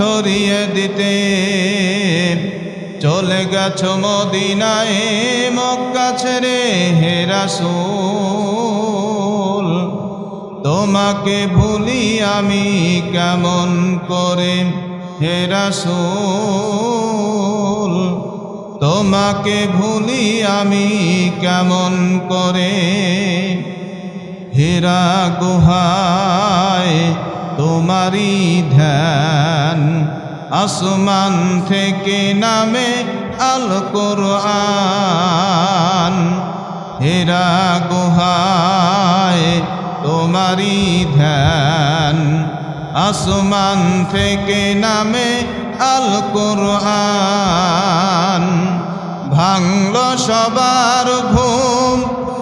ছড়িয়ে দিতে। চলে গেছ মদিনায়, মক্কা ছেড়ে হেরাসুল তোমাকে ভুলি আমি কেমন করে? হেরাসুল তোমাকে ভুলি আমি কেমন করে? হীরা গুহায় তোমারই ধ্যান। আসমান থেকে নামে আল কোরআন। হীরা গুহায় তোমারই ধ্যান। আসমান থেকে নামে আল কোরআন। ভাঙল সবার ঘুম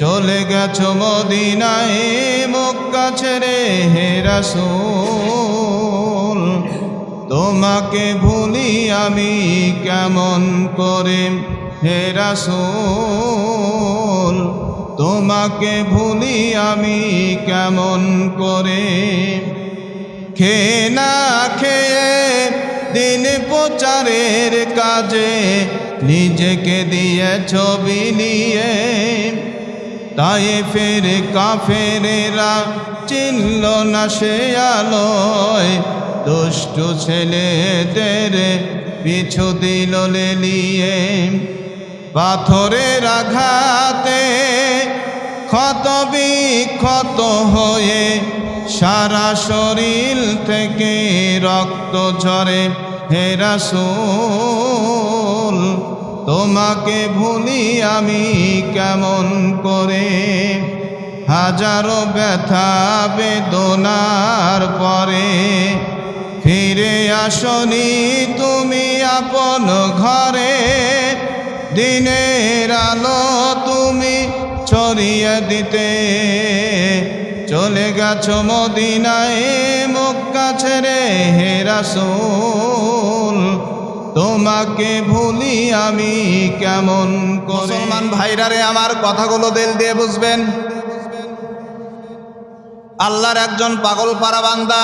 চলে গেছো মদিনায়, মক্কা ছেড়ে হেরাসুল তোমাকে ভুলি আমি কেমন করে? হেরাসুল তোমাকে ভুলি আমি কেমন করে? খেয়ে না খেয়ে দিন প্রচারের কাজে নিজেকে দিয়ে ছবি নিয়ে তাই ফের কাফেরেরা চিনল না সে আলোয়। দুষ্টু ছেলেদের পিছু দিল লেলিয়ে। পাথরের আঘাতে ক্ষত বিক্ষত হয়ে সারা শরীর থেকে রক্ত ঝরে হেরাসুল তোমাকে ভুলি আমি কেমন করে? হাজারো ব্যথা বেদনার পরে ফিরে আসনি তুমি আপন ঘরে। দিনের আলো তুমি ছড়িয়ে দিতে। চলে গেছো মদিনায়, মক্কা ছেড়ে হেরাসুল তোমাকে ভুলি আমি কেমন মুসলমান ভাইরারে আমার কথাগুলো দিল দিয়ে বুঝবেন? আল্লাহর একজন পাগল পারা বান্দা,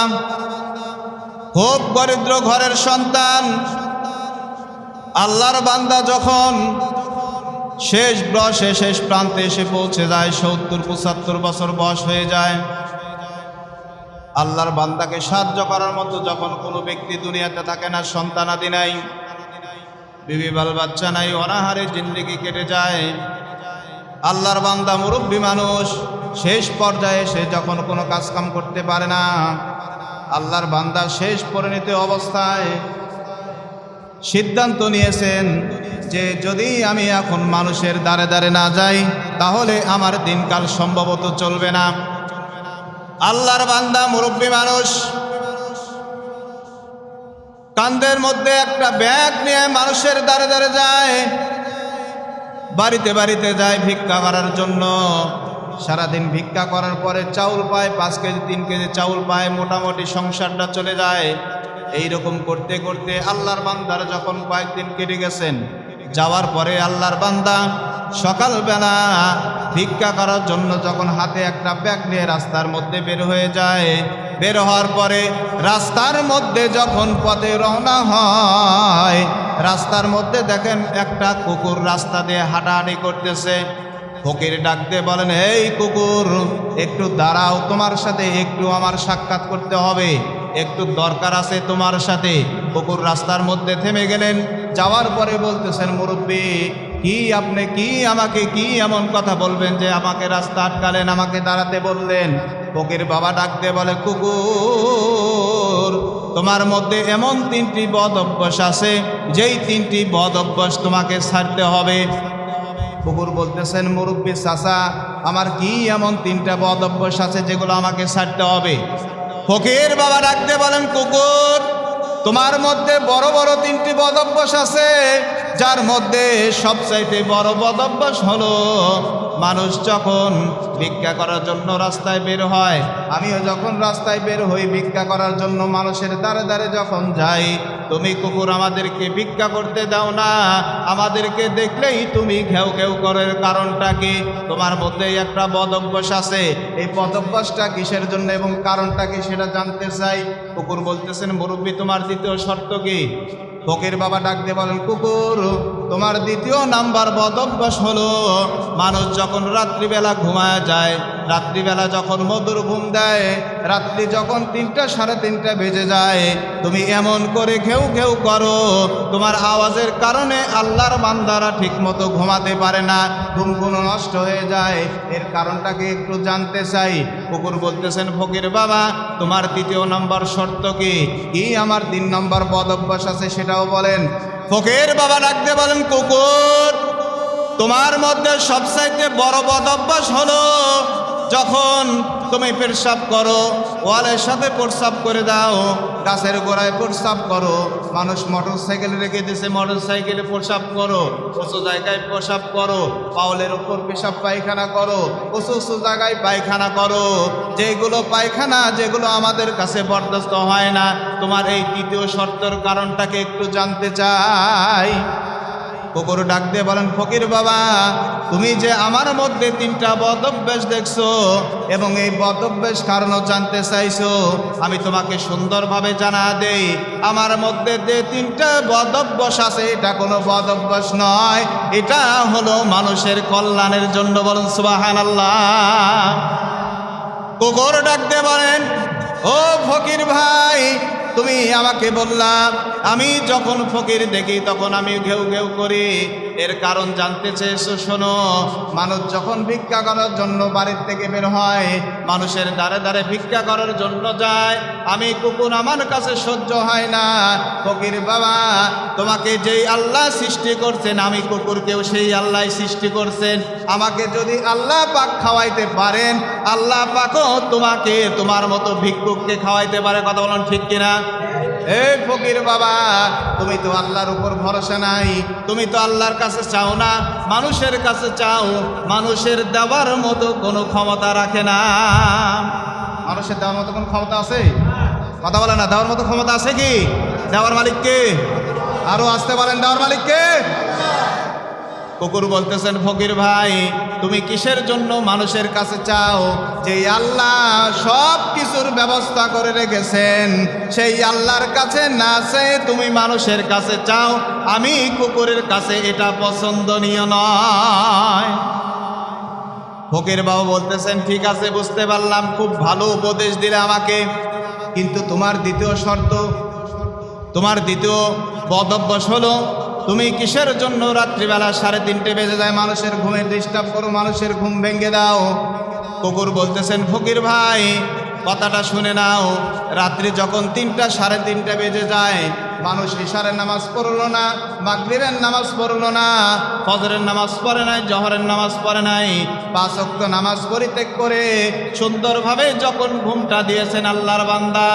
খুব দরিদ্র ঘরের সন্তান। আল্লাহর বান্দা যখন শেষ বয়সে শেষ প্রান্তে এসে পৌঁছে যায়, সত্তর পঁচাত্তর বছর বয়স হয়ে যায়। আল্লাহর বান্দাকে সাহায্য করার মতো যখন কোনো ব্যক্তি দুনিয়াতে থাকে না সন্তানাদি নাই, বিবি বাল বাচ্চা নাই, অনাহারে জিন্দিগি কেটে যায়। আল্লাহর বান্দা মুরব্বী মানুষ, শেষ পর্যায়ে সে যখন কোনো কাজকাম করতে পারে না, আল্লাহর বান্দা শেষ পরিণতি অবস্থায় সিদ্ধান্ত নিয়েছেন যে যদি আমি এখন মানুষের দ্বারে দ্বারে না যাই, তাহলে আমার দিনকাল সম্ভবত চলবে না। আল্লাহর বান্দা, মুরব্বী মানুষ। কান্দের মধ্যে একটা ব্যাগ নিয়ে মানুষের দ্বারে দ্বারে যায়। বাড়িতে বাড়িতে যায় ভিক্ষা করার জন্য। সারাদিন ভিক্ষা করার পরে চাউল পায়, পাঁচ কেজি, তিন কেজি চাউল পায়, মোটামুটি সংসারটা চলে যায়। এই রকম করতে করতে আল্লাহর বান্দার যখন কয়েকদিন কেটে গেছেন, যাওয়ার পরে আল্লাহর বান্দা সকালবেলা ভিক্ষা করার জন্য যখন হাতে একটা ব্যাগ নিয়ে রাস্তার মধ্যে বের হয়ে যায়, বের হওয়ার পরে রাস্তার মধ্যে যখন পথে রওনা হয়, রাস্তার মধ্যে দেখেন একটা কুকুর রাস্তা দিয়ে হাঁটাহাঁটি করতেছে। ফকির ডাকতে বলেন, এই কুকুর, একটু দাঁড়াও, তোমার সাথে একটু আমার সাক্ষাৎ করতে হবে। একটু দরকার আছে তোমার সাথে। কুকুর রাস্তার মধ্যে থেমে গেলেন। যাওয়ার পরে বলতেছেন, মুরব্বী কি আপনি কি আমাকে কি এমন কথা বলবেন যে আমাকে রাস্তা আটকালেন, আমাকে দাঁড়াতে বললেন? ফকির বাবা ডাকতে বলে, কুকুর, তোমার মধ্যে এমন তিনটি বদ অভ্যাস আছে, যেই তিনটি বদ অভ্যাস তোমাকে ছাড়তে হবে। কুকুর বলতেছেন, মুরব্বী চাচা, আমার কি এমন তিনটা বদ অভ্যাস আছে যেগুলো আমাকে ছাড়তে হবে? ফকির বাবা ডাকতে বলেন, কুকুর, তোমার মধ্যে বড় বড় তিনটি বদ অভ্যাস আছে যার মধ্যে সবচাইতে বড় বদ অভ্যাস হলো মানুষ যখন ভিক্ষা করার জন্য রাস্তায় বের হয়, আমিও যখন রাস্তায় বের হই ভিক্ষা করার জন্য মানুষের দ্বারে দ্বারে যখন যাই, তুমি কুকুর আমাদেরকে ভিক্ষা করতে দাও না, আমাদেরকে দেখলেই তুমি ঘেউ ঘেউ করার কারণটা কি? তোমার মধ্যে একটা বদ অভ্যাস আছে। এই বদ অভ্যাসটা কিসের জন্য এবং কারণটা কি সেটা জানতে চাই? কুকুর বলতেছেন, মুরব্বী, তোমার দ্বিতীয় শর্ত কি? ফকির বাবা ডাকতে বলেন, কুকুর, তোমার দ্বিতীয় নাম্বার বদ অভ্যাস হলো, মানুষ যখন রাত্রিবেলা ঘুমায় যায় রাত্রিবেলা যখন মধুর ঘুম দেয়, রাত্রি যখন তিনটা সাড়ে তিনটা বেজে যায়, তুমি এমন করে ঘেউ ঘেউ করো, তোমার আওয়াজের কারণে আল্লাহর বান্দারা ঠিক মতো ঘুমাতে পারে না ঘুমগুলো নষ্ট হয়ে যায়। এর কারণটাকে একটু জানতে চাই। কুকুর বলতেছেন, ফকির বাবা, তোমার তৃতীয় নম্বর শর্ত কি? কি আমার তিন নম্বর বদ অভ্যাস আছে সেটাও বলেন। ফকির বাবা ডাকতে বলেন, কুকুর, তোমার মধ্যে সবচাইতে বড় বদ অভ্যাস হলো যখন তুমি পেশাব করো, ওয়ালের সাথে প্রস্রাব করে দাও, গাছের গোড়ায় প্রস্রাব করো, মানুষ মোটর সাইকেল রেখে দিয়েছে মোটর সাইকেলে প্রস্রাব করো, উঁচু জায়গায় প্রস্রাব করো পাওলের উপর পেশাব পায়খানা করো, উঁচু উঁচু জায়গায় পায়খানা করো। যেগুলো পায়খানা, যেগুলো আমাদের কাছে বরদাস্ত হয় না। তোমার এই তৃতীয় শর্তের কারণটাকে একটু জানতে চাই। কুকুর ডাক দিয়ে বলেন, ফকির বাবা, তুমি যে আমার মধ্যে তিনটা বদভ্যাস দেখছ এবং এই বদভ্যাস কারণও জানতে চাইছো, আমি তোমাকে সুন্দরভাবে জানা দেই, আমার মধ্যে যে তিনটা বদভ্যাস আছে, এটা কোনো বদভ্যাস নয়, এটা হলো মানুষের কল্যাণের জন্য বলুন সুবাহান আল্লাহ কুকুর ডাক দিয়ে বলেন, ও ফকির ভাই, তুমি আমাকে বললা আমি যখন ফকির দেখি, তখন আমি ঘেউ ঘেউ করি। এর কারণ জানতে চেয়েছো, শোনো। মানুষ যখন ভিক্ষা করার জন্য বাড়ির থেকে বের হয়, মানুষের দ্বারে দ্বারে ভিক্ষা করার জন্য যায়। আমি কুকুর আমার কাছে সহ্য হয় না। ফকির বাবা, তোমাকে যেই আল্লাহ সৃষ্টি করছেন, আমি কুকুরকেও সেই আল্লাহ সৃষ্টি করছেন। আমাকে যদি আল্লাহ পাক খাওয়াইতে পারেন, আল্লাহ পাকও তোমাকে, তোমার মতো ভিক্ষুককে খাওয়াইতে পারে। কথা বলেন ঠিক কিনা? এই ফকির বাবা, তুমি তো আল্লাহর উপর ভরসা নাই, তুমি তো আল্লাহর কাছে চাও না, মানুষের কাছে চাও, মানুষের দেওয়ার মতো কোনো ক্ষমতা রাখে না। মানুষের দেওয়ার মতো কোনো ক্ষমতা আছে? কথা বলে না, দেওয়ার মতো ক্ষমতা আছে কি? দেওয়ার মালিককে আরও আসতে পারেন দেওয়ার মালিককে কুকুর বলতেছেন, ফকির ভাই, তুমি কিসের জন্য মানুষের কাছে চাও? যে আল্লাহ সব কিছুর ব্যবস্থা করে রেখেছেন, সেই আল্লাহর কাছে না চেয়ে তুমি মানুষের কাছে চাও? আমি কুকুরের কাছে এটা পছন্দনীয় নয়। ফকির বাবু বলতেছেন, ঠিক আছে, বুঝতে পারলাম, খুব ভালো উপদেশ দিলে আমাকে। কিন্তু তোমার দ্বিতীয় শর্ত, তোমার দ্বিতীয় বদ হলো তুমি কিসের জন্য রাত্রিবেলা সাড়ে তিনটে বেজে যায়? মানুষের ঘুমের ডিস্টার্ব করো, মানুষের ঘুম ভেঙে দাও। কুকুর বলতেছেন, ফকির ভাই, কথাটা শুনে নাও। রাত্রি যখন তিনটা, সাড়ে তিনটা বেজে যায় মানুষ ইশারের নামাজ পড়ল না, মাগরিবের নামাজ পড়ল না, ফজরের নামাজ পড়ে নাই, জহরের নামাজ পড়ে নাই। পাঁচ অক্ত নামাজ পরিত্যাগ করে সুন্দরভাবে যখন ঘুমটা দিয়েছেন আল্লাহর বান্দা,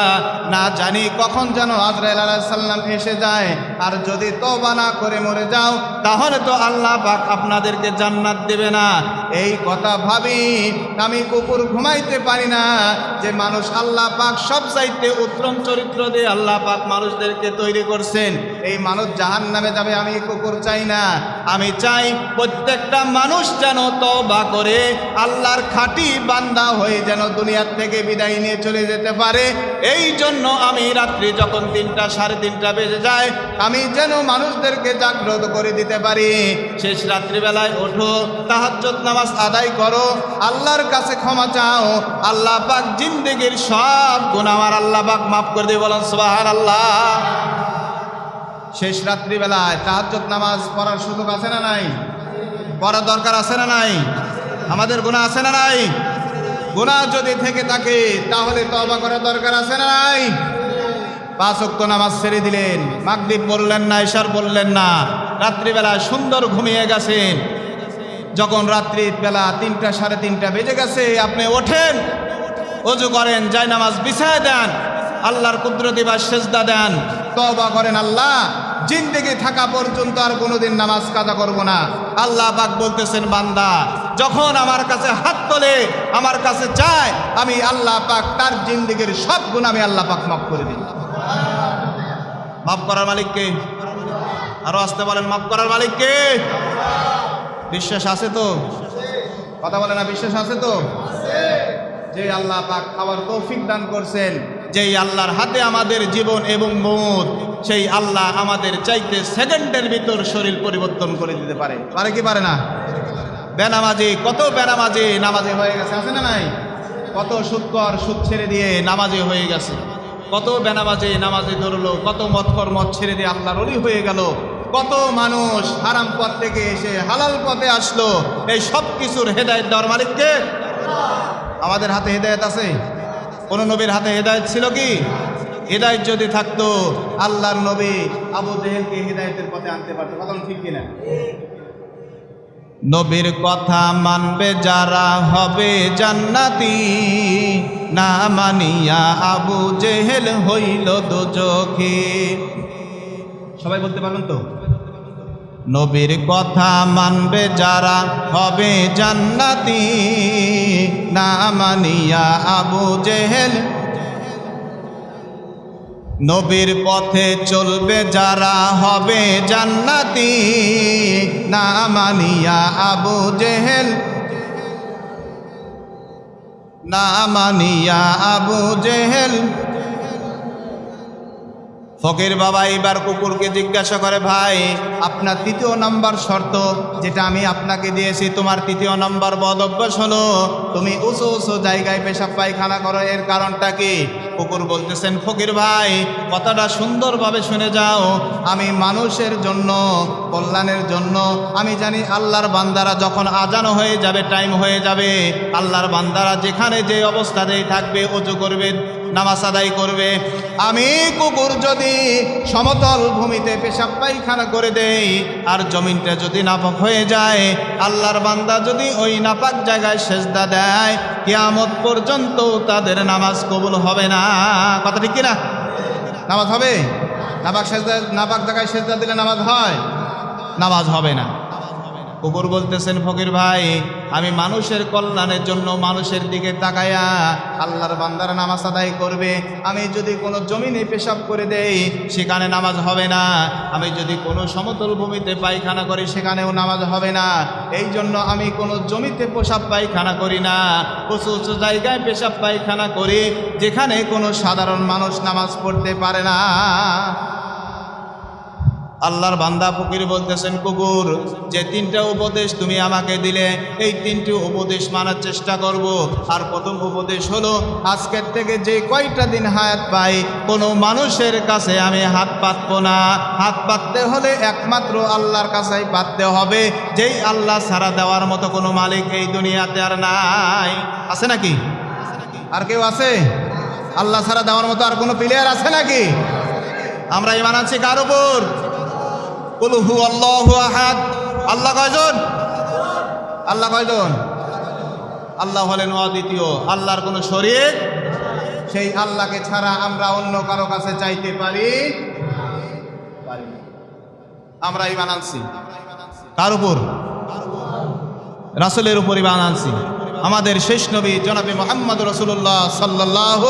না জানি কখন যেন আজরাইল আলাইসাল্লাম এসে যায়, আর যদি তওবা না করে মরে যাও, তাহলে তো আল্লাহ পাক আপনাদেরকে জান্নাত দেবে না। এই কথা ভাবি, আমি কুকুর ঘুমাইতে পারি না, যে মানুষ আল্লাহ পাক সব চাইতে উত্তম চরিত্র দিয়ে আল্লাহ পাক মানুষদেরকে তৈরি করছেন। এই মানুষ জাহান নামে যাবে, আমি কুকুর চাই না। আমি চাই প্রত্যেকটা মানুষ যেন তবা করে, আল্লাহর খাঁটি বান্দা হয়ে যেন দুনিয়ার থেকে বিদায় নিয়ে চলে যেতে পারে। এই জন্য আমি রাত্রি যখন তিনটা সাড়ে তিনটা বেজে যায়, আমি যেন মানুষদেরকে জাগ্রত করে দিতে পারি। শেষ রাত্রিবেলায় ওঠো তাহাজ্জত নামাজ আদায় করো, আল্লাহর কাছে ক্ষমা চাও, আল্লাহ পাক জিন্দেগির সব গুণ আমার আল্লাহ পাক মাফ করে দিয়ে বলেন সুবাহান আল্লাহ শেষ রাত্রিবেলায় তাহাজ্জত নামাজ পড়ার সুযোগ আছে না নাই? পড়ার দরকার আছে না নাই? আমাদের গুণা আছে না নাই? গুণা যদি থেকে থাকে, তাহলে তবা করার দরকার আছে না নাই? পাঁচ অক্ত নামাজ ছেড়ে দিলেন মাগদ্বীপ বললেন না ইশার বললেন না রাত্রিবেলা সুন্দর ঘুমিয়ে গেছেন। যখন রাত্রির বেলা তিনটা সাড়ে তিনটা বেজে গেছে, আপনি ওঠেন, অজু করেন যাই নামাজ বিছায় দেন, আল্লাহর কুদরতি বা সেজদা দেন তবা করেন আল্লাহ। জিন্দেগি থাকা পর্যন্ত আর কোনোদিন নামাজ কাদা করব না। আল্লাহ পাক বলতেছেন, বান্দা, যখন আমার কাছে হাত তোলে, আমার কাছে চায়, আমি আল্লাহ পাক তার জিন্দেগির সব গুণ আমি আল্লাহ পাক মাফ করে দিই মাফ করার মালিককে আরও আসতে বলেন মাফ করার মালিককে বিশ্বাস আছে তো? কথা বলে না, বিশ্বাস আছে তো? যে আল্লাহ পাক খাবার তৌফিক দান করছেন যেই আল্লাহর হাতে আমাদের জীবন এবং মত, সেই আল্লাহ আমাদের চাইতে সেকেন্ডের ভিতর শরীর পরিবর্তন করে দিতে পারে। পারে কি পারে না? বেনামাজি, কত বেনামাজি নামাজি হয়ে গেছে, আছে না নাই? কত সুৎকর সুদ ছেড়ে দিয়ে নামাজি হয়ে গেছে। কত বেনামাজি নামাজি ধরলো, কত মৎকর মত ছেড়ে দিয়ে আল্লাহর অলি হয়ে গেল। কত মানুষ হারাম পথ থেকে এসে হালাল পথে আসলো। এই সব কিছুর হেদায়ত দেওয়ার মালিককে? আমাদের হাতে হেদায়ত আছে? কোন নবীর হাতে হেদায়ত ছিল কি? হেদায়ত যদি থাকতো, আল্লাহর নবী আবু জেহেলকে হেদায়তের পথে আনতে পারতো। কথা ঠিক কিনা? নবীর কথা মানবে যারা হবে জান্নাতি, না মানিয়া আবু জেহেল হইল দোজখে সবাই বলতে পারবেন তো? নবীর কথা মানবে যারা হবে জান্নাতি। না মানিয়া আবু জেহেল। নবীর পথে চলবে যারা হবে জান্নাতি। না মানিয়া আবু জেহেল। না মানিয়া আবু জেহেল। ফকির বাবা এবার কুকুরকে জিজ্ঞাসা করে, ভাই, আপনার তৃতীয় নাম্বার শর্ত যেটা আমি আপনাকে দিয়েছি, তোমার তৃতীয় নাম্বার বদ অভ্যাস হলো, তুমি উঁচু উঁচু জায়গায় পেশাব পায়খানা করো, এর কারণটা কি? কুকুর বলতেছেন, ফকির ভাই, কথাটা সুন্দরভাবে শুনে যাও, আমি মানুষের জন্য, কল্যাণের জন্য, আমি জানি আল্লাহর বান্দারা যখন আজানো হয়ে যাবে টাইম হয়ে যাবে, আল্লাহর বান্দারা যেখানে যে অবস্থাতেই থাকবে, উঁচু করবে নামাজ আদায় করবে। আমি কুকুর যদি সমতল ভূমিতে পেশাব পায়খানা করে দেই, আর জমিনটা যদি নাপাক হয়ে যায়, আল্লাহর বান্দা যদি ওই নাপাক জায়গায় সেজদা দেয়, কিয়ামত পর্যন্ত তাদের নামাজ কবুল হবে না। কথা ঠিক কিনা? নামাজ হবে? নাপাক সেজদা নাপাক জায়গায় সেজদা দিলে নামাজ হয়? নামাজ হবে না। কুকুর বলতেছেন, ফকির ভাই, আমি মানুষের কল্যাণের জন্য মানুষের দিকে তাকায়া আল্লাহর বান্দারা নামাজ আদায় করবে। আমি যদি কোনো জমিনে পেশাব করে দেই, সেখানে নামাজ হবে না। আমি যদি কোনো সমতল ভূমিতে পায়খানা করি, সেখানেও নামাজ হবে না। এই জন্য আমি কোনো জমিতে পেশাব পায়খানা করি না। উঁচু উঁচু জায়গায় পেশাব পায়খানা করি, যেখানে কোনো সাধারণ মানুষ নামাজ পড়তে পারে না। আল্লাহর বান্দা ফকির বলতেছেন, কুকুর, যে তিনটা উপদেশ তুমি আমাকে দিলে, এই তিনটি উপদেশ মানার চেষ্টা করব। আর প্রথম উপদেশ হলো, আজকের থেকে যে কয়টা দিন হায়াত পাই, কোনো মানুষের কাছে আমি হাত পাতবো না। হাত পাততে হলে একমাত্র আল্লাহর কাছেই পাততে হবে। যেই আল্লাহ ছাড়া দেওয়ার মতো কোনো মালিক এই দুনিয়াতে আর নাই। আছে নাকি? আর কেউ আছে? আল্লাহ ছাড়া দেওয়ার মতো আর কোনো প্লেয়ার আছে নাকি? আমরা ইমান আছি কার উপর? কুলহু আল্লাহ আহাদ। আল্লাহ কয়জন? আল্লাহ কয়জন? আল্লাহ হলেন অদ্বিতীয়। আল্লাহর কোনো শরীর সেই আল্লাহকে ছাড়া আমরা অন্য কারও কাছে চাইতে পারি আমরা ইমান আনছি। কার উপর? রাসুলের উপর ইমান আনছি। আমাদের শেষ নবী জনাবি মোহাম্মদ রসুল্লাহ সাল্লাহ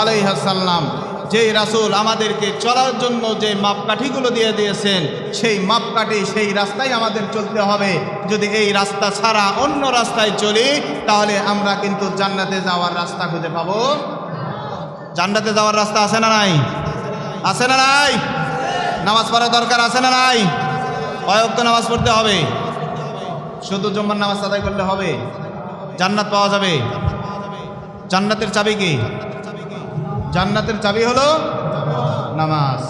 আলাইহাসাল্লাম যেই রাসূল আমাদেরকে চলার জন্য যে মাপকাঠিগুলো দিয়ে দিয়েছেন, সেই মাপকাঠি সেই রাস্তায় আমাদের চলতে হবে। যদি এই রাস্তা ছাড়া অন্য রাস্তায় চলি, তাহলে আমরা কিন্তু জান্নাতে যাওয়ার রাস্তা খুঁজে পাবো। জান্নাতে যাওয়ার রাস্তা আছে না নাই? আছে না নাই? নামাজ পড়ার দরকার আছে না নাই? কয়েক নামাজ পড়তে হবে। শুধু জম্মার নামাজ আদায় করলে হবে। জান্নাত পাওয়া যাবে। জান্নাতের চাবি কি? জান্নাতের চাবি হলো নামাজ।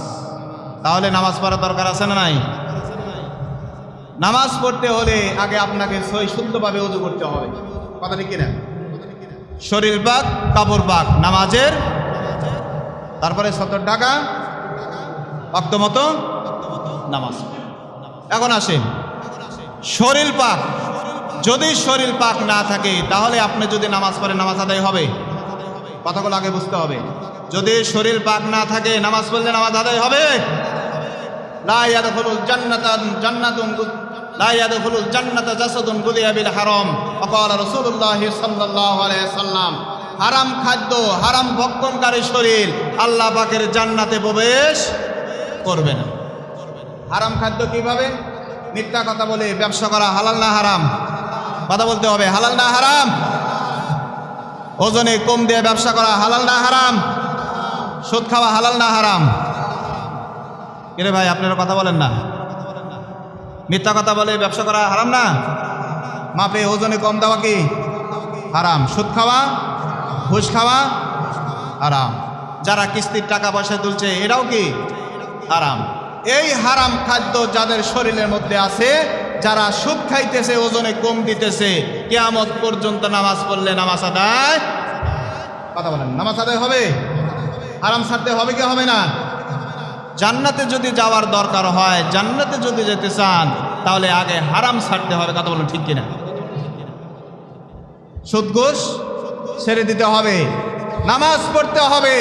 তাহলে নামাজ পড়ার দরকার আছে না নাই? নামাজ পড়তে হলে আগে আপনাকে সই শুদ্ধভাবে উজু করতে হবে। কথা ঠিক কিনা? শরীর পাক, কাপড় পাক, নামাজের। তারপরে সত্তর টাকা, অক্ত মতো নামাজ। এখন আসেন। শরীর পাক, যদি শরীর পাক না থাকে, তাহলে আপনি যদি নামাজ পড়েন নামাজ আদায় হবে। কথাগুলো আগে বুঝতে হবে। যদি শরীর পাক না থাকে, নামাজ পড়লে নামাজ আদায় হবে? হারাম খাদ্য, হারাম ভক্ষণকারী শরীর আল্লাহ পাকের জান্নাতে প্রবেশ করবে না। হারাম খাদ্য কীভাবে? মিথ্যা কথা বলে ব্যবসা করা হালাল না হারাম? কথা বলতে হবে, হালাল না হারাম? ওজনে কম দিয়ে ব্যবসা করা হালাল না হারাম? সুদ খাওয়া হালাল না হারাম? এরে ভাই, আপনারা কথা বলেন না। মিথ্যা কথা বলে ব্যবসা করা হারাম না? মাপে ওজনে কম দেওয়া কি? হারাম। সুদ খাওয়া, ঘুষ খাওয়া হারাম। যারা কিস্তির টাকা পয়সা তুলছে, এটাও কি? হারাম। এই হারাম খাদ্য যাদের শরীরের মধ্যে আছে যারা সুদ খাইতেছে, ওজনে কম দিতেছে, কেয়ামত পর্যন্ত নামাজ পড়লে নামাজ আদায় কথা বলেন, নামাজ আদায় হবে? আরাম সারতে হবে কি হবে না? জান্নাতে যদি যাওয়ার দরকার হয়, জান্নাতে যদি যেতে চান, তাহলে আগে হারাম ছাড়তে হবে, কথা বলুন ঠিক কিনা? সুদঘোষ ছেড়ে দিতে হবে, নামাজ পড়তে হবে।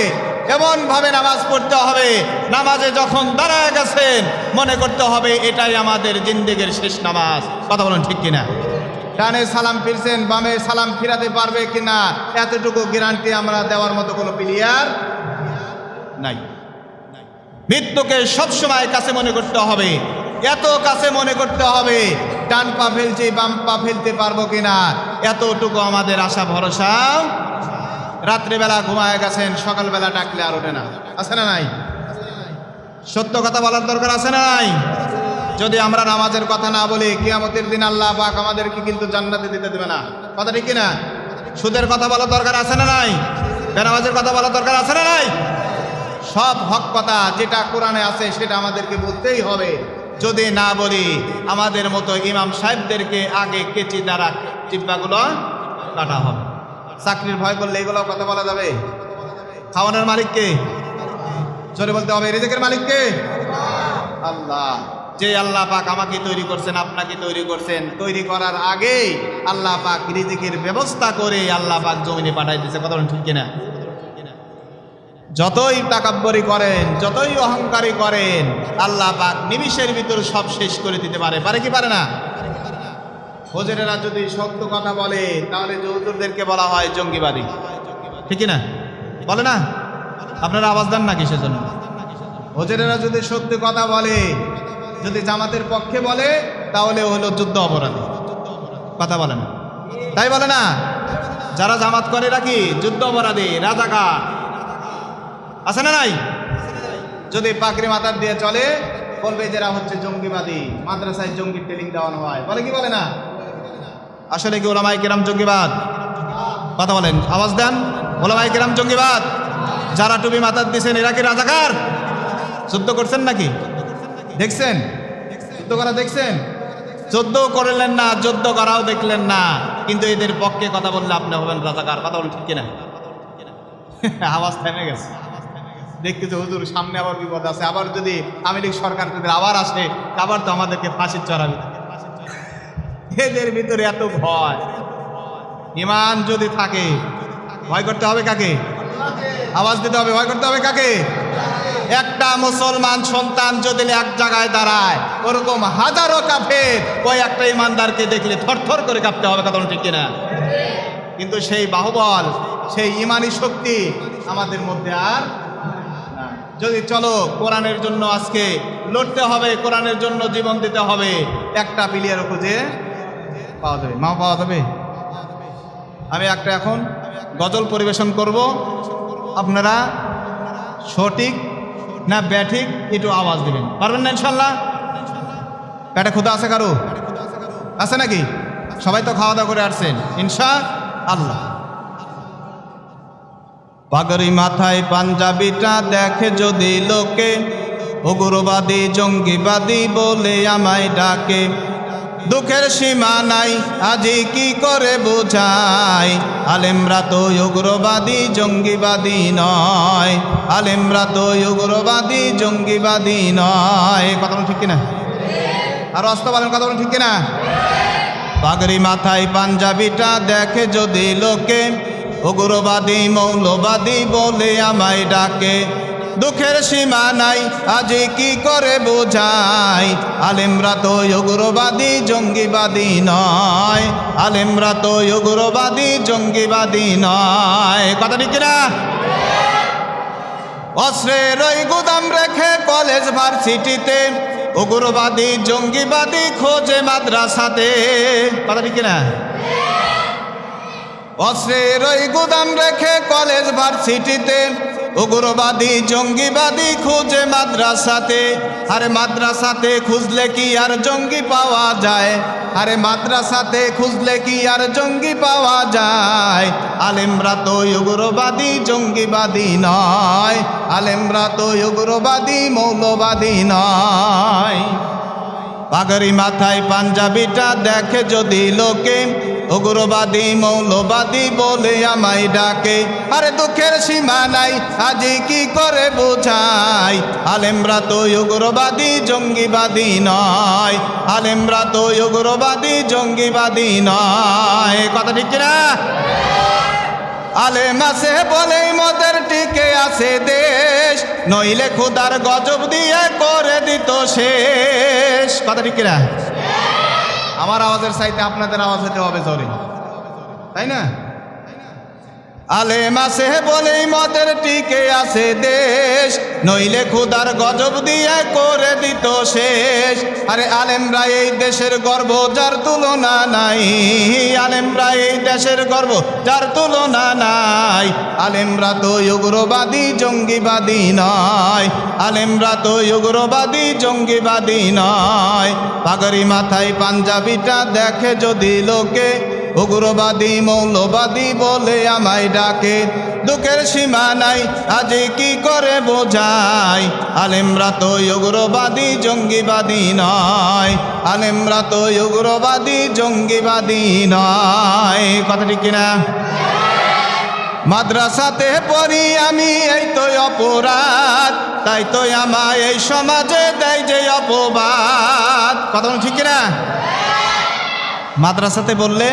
এমনভাবে নামাজ পড়তে হবে, নামাজে যখন দাঁড়ায় গেছেন, মনে করতে হবে এটাই আমাদের জিন্দেগের শেষ নামাজ। কথা বলুন ঠিক কিনা? ডানে সালাম ফিরছেন, বামে সালাম ফিরাতে পারবে কিনা? এতটুকু গ্যারান্টি আমরা দেওয়ার মতো কোনো প্লেয়ার নাই। মৃত্যুকে সবসময় কাছে মনে করতে হবে। এত কাছে মনে করতে হবে, ডান পা ফেলছি, বাম পা ফেলতে পারব কিনা? এতটুকু আমাদের আশা, ভরসা রাত্রিবেলা ঘুমায় গেছেন, সকালবেলা ডাকলে আর ওঠে না। আছে না নাই? সত্য কথা বলার দরকার আছে না নাই? যদি আমরা নামাজের কথা না বলি, কিয়ামতের দিন আল্লাহ পাক আমাদেরকে কিন্তু জান্নাতে দিতে দেবে না। কথা ঠিক না সুদের কথা বলার দরকার আছে না নাই? বেনামাজের কথা বলার দরকার আছে না নাই? সব হক কথা, যেটা কোরআনে আছে সেটা আমাদেরকে বলতেই হবে। যদি না বলি, আমাদের মতো ইমাম সাহেবদেরকে আগে কেচি দ্বারা চিপ্পাগুলো কাটা হবে। চাকরির ভয় করলে এগুলো কথা বলা যাবে। খাওয়ানোর মালিককে জোরে বলতে হবে, রিজেকের মালিককে আল্লাহ। যে আল্লাহ পাক আমাকে তৈরি করছেন, আপনাকে তৈরি করছেন, তৈরি করার আগেই আল্লাহ পাক রিজিকের ব্যবস্থা করে আল্লাহ পাক জমিনে পাঠাই দিয়েছে। কথা ঠিক কিনা? যতই তাকাব্বরি করেন, যতই অহংকারী করেন, আল্লাহ পাক নিমিষের ভিতর সব শেষ করে দিতে পারে। পারে কি পারে না? হোজেরেরা যদি সত্য কথা বলে, তাহলে যৌতুরদেরকে বলা হয় জঙ্গিবাদী। ঠিক না বলে না? আপনারা আওয়াজ দেন না কিসের জন্য যদি সত্য কথা বলে, যদি জামাতের পক্ষে বলে, তাহলে হলো যুদ্ধ অপরাধী। কথা বলে না তাই বলে না? যারা জামাত করে রাখি যুদ্ধ অপরাধী, রাজাকার। আছে না নাই? যদি পাকড়ি মাথার দিয়ে চলে, বলবে যারা হচ্ছে জঙ্গিবাদী। মাদ্রাসায় জঙ্গি ট্রেনিং দেওয়ানো হয়। বলে কি বলে না? আসলে কি ওলামাই কিরাম জঙ্গিবাদ? কথা বলেন, আওয়াজ দেন ওলামাই কেরাম জঙ্গিবাদ। যারা টুপি মাথার দিয়েছেন এরা কি রাজাকার? যুদ্ধ করছেন নাকি? দেখছেন? যুদ্ধ করা দেখছেন? যুদ্ধ করলেন না, যুদ্ধ করাও দেখলেন না। কিন্তু এদের পক্ষে কথা বললে আপনি হবেন রাজাকার। কথা বলেন ঠিক কিনা? আওয়াজ থেমে গেছে। দেখতেছে, হুজুর, সামনে আবার বিপদ আছে। আবার যদি লীগ সরকার যদি আবার আসে, আবার তো আমাদেরকে ফাঁসির চড়াবে। এদের ভিতরে এত ভয়। ইমান যদি থাকে, ভয় করতে হবে কাকে? আওয়াজ দিতে হবে, ভয় করতে হবে কাকে? একটা মুসলমান সন্তান যদি এক জায়গায় দাঁড়ায়, ওরকম হাজারো কাফের ওই একটা ইমানদারকে দেখলে থরথর করে কাঁপতে হবে, কথা ঠিক কিনা? কিন্তু সেই বাহুবল, সেই ইমানি শক্তি আমাদের মধ্যে আর যদি চলো, কোরআনের জন্য আজকে লড়তে হবে, কোরআনের জন্য জীবন দিতে হবে, একটা প্লেয়ার খুঁজে পাওয়া যাবে মা পাওয়া যাবে? আমি একটা এখন গজল পরিবেশন করব। আপনারা সঠিক না ব্যাঠিক একটু আওয়াজ দেবেন। পারবেন না ইনশাল্লাহ পেটে ক্ষুদা আছে কারও? আছে নাকি? সবাই তো খাওয়া দাওয়া করে আসছেন। ইনশা আল্লাহ পাগড়ি মাথায় পাঞ্জাবিটা দেখে যদি লোকে, উগ্রবাদী, জঙ্গিবাদী বলে আমায় ডাকে দুঃখের সীমা নাই, আজি কি করে বোঝাই? আলেমরা তো উগ্রবাদী, জঙ্গিবাদী নয়। আলেমরা তো উগ্রবাদী, জঙ্গিবাদী নয়। কথা ঠিক কিনা? আর অস্ত বলেন কথা ঠিক কিনা? পাগড়ি মাথায় পাঞ্জাবিটা দেখে যদি লোকে, উগ্রবাদী, মৌলবাদী বলে আমায় ডাকে দুঃখের সীমা নাই, আজ কি করে বোঝাই? আলেমরা তো উগ্রবাদী, জঙ্গিবাদী নয়। আলেমরা তো উগ্রবাদী, জঙ্গিবাদী নয়। কথা ঠিক কিনা? অস্ত্রের ওই গুদাম রেখে কলেজ ভার্সিটিতে উগ্রবাদী, জঙ্গিবাদী খোঁজে মাদ্রাসাতে। কথা ঠিক কিনা? অস্ত্রের ওই গুদাম রেখে কলেজ ভার্সিটিতে উগ্রবাদী, জঙ্গিবাদী খুঁজে মাদ্রাসাতে। আরে মাদ্রাসাতে খুঁজলে কি আর জঙ্গি পাওয়া যায়? আরে মাদ্রাসাতে খুঁজলে কি আর জঙ্গি পাওয়া যায়? আলেমরা তো উগ্রবাদী, জঙ্গিবাদী নয়। আলেমরা তো উগ্রবাদী, মৌলবাদী নয়। পাগড়ি মাথায় পাঞ্জাবিটা দেখে যদি লোকে উগ্রবাদী, মৌলবাদী বলে আমায় ডাকে। আরে দুঃখের সীমা নাই, আজি কি করে বোঝাই? আলেমরা তো উগ্রবাদী, জঙ্গিবাদী নয়। আলেমরা তো উগ্রবাদী, জঙ্গিবাদী নয়। কথা ঠিক কিনা? আলেম আছে বলেই মদের টিকে আছে দেশ। নইলে খুদার গজব দিয়ে করে দিত শেষ। কথা ঠিক কিনা? আমার আওয়াজের চাইতে আপনাদের আওয়াজ হতে হবে জোরে। তাই না? আলে মাসে বলেই মতের টিকে আছে দেশ। নইলে খুদার গজব দিয়ে করে দিত শেষ। আরে আলেমরা এই দেশের গর্ব, যার তুলনা নাই। আলেমরা এই দেশের গর্ব, যার তুলনা নাই। আলেমরা তো উগ্রবাদী, জঙ্গিবাদী নয়। আলেমরা তো উগ্রবাদী, জঙ্গিবাদী নয়। পাগড়ি মাথায় পাঞ্জাবিটা দেখে যদি লোকে উগ্রবাদী, মৌলবাদী বলে আমায় ডাকে। দুঃখের সীমা নাই, আজ কি করে বোঝাই আলেমরা তো উগ্রবাদী, জঙ্গিবাদী নয়। আলেমরা তো উগ্রবাদী, জঙ্গিবাদী নয়। কথা ঠিক কিনা? মাদ্রাসাতে পড়ি আমি, এই তো অপরাধ। তাই তো আমায় এই সমাজে দেয় যে অপবাদ। কথা ঠিক কিনা? মাদ্রাসাতে বললে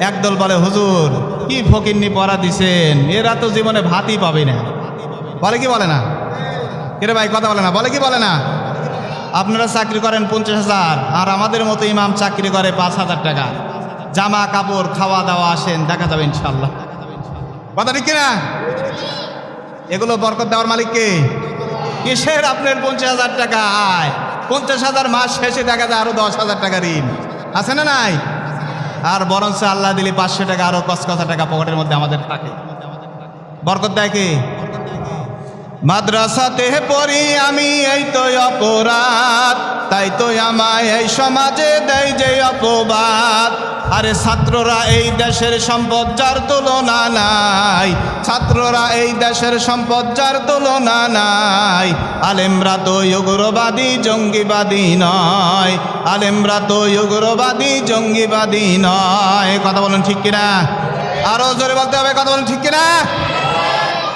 একদল বলে, হুজুর, কি ফকিন্নি পড়া দিছেন? এরা তো জীবনে ভাতই পাবে না। বলে কি বলে না? কেরে ভাই, কথা বলে না? বলে কি বলে না? আপনারা চাকরি করেন পঞ্চাশ হাজার, আর আমাদের মতো ইমাম চাকরি করে পাঁচ হাজার টাকা। জামা, কাপড়, খাওয়া দাওয়া আসেন, দেখা যাবে ইনশাল্লাহ কথা ঠিক কিনা? এগুলো বরকত দেওয়ার মালিক কে? কিসের আপনার পঞ্চাশ হাজার টাকা? আয়, পঞ্চাশ হাজার মাস শেষে দেখা যায় আরও দশ হাজার টাকা ঋণ। আছে না নাই? আর বরঞ্চ আল্লাহ দিলে পাঁচশো টাকা আরও কসকসা টাকা পকেটের মধ্যে আমাদের থাকে। বরকত দেয় কি? মাদ্রাসাতে পড়ি আমি, এই তো অপরাধ। তাই তো আমায় এই সমাজে দেয় যে অপবাদ। আরে ছাত্ররা এই দেশের সম্পদ যার তুলনা নাই। ছাত্ররা এই দেশের সম্পদ যার তুলনা নাই। আলেমরা তো উগ্রবাদী, জঙ্গিবাদী নয়। আলেমরা তো উগ্রবাদী, জঙ্গিবাদী নয়। কথা বলুন ঠিক কিনা? আরও জোরে বলতে হবে, কথা বলুন ঠিক কিনা?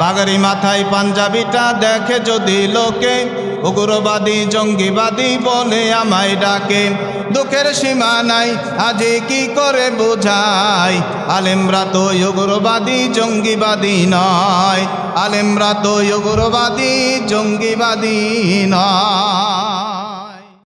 পাগড়ি মাথায় পাঞ্জাবিটা দেখে যদি লোকে উগ্রবাদী, জঙ্গিবাদী বলে আমায় ডাকে, দুঃখের সীমা নাই, আজে কি করে বোঝাই? আলেমরা তো উগ্রবাদী, জঙ্গিবাদী নয়, আলেমরা তো উগ্রবাদী, জঙ্গিবাদী নয়।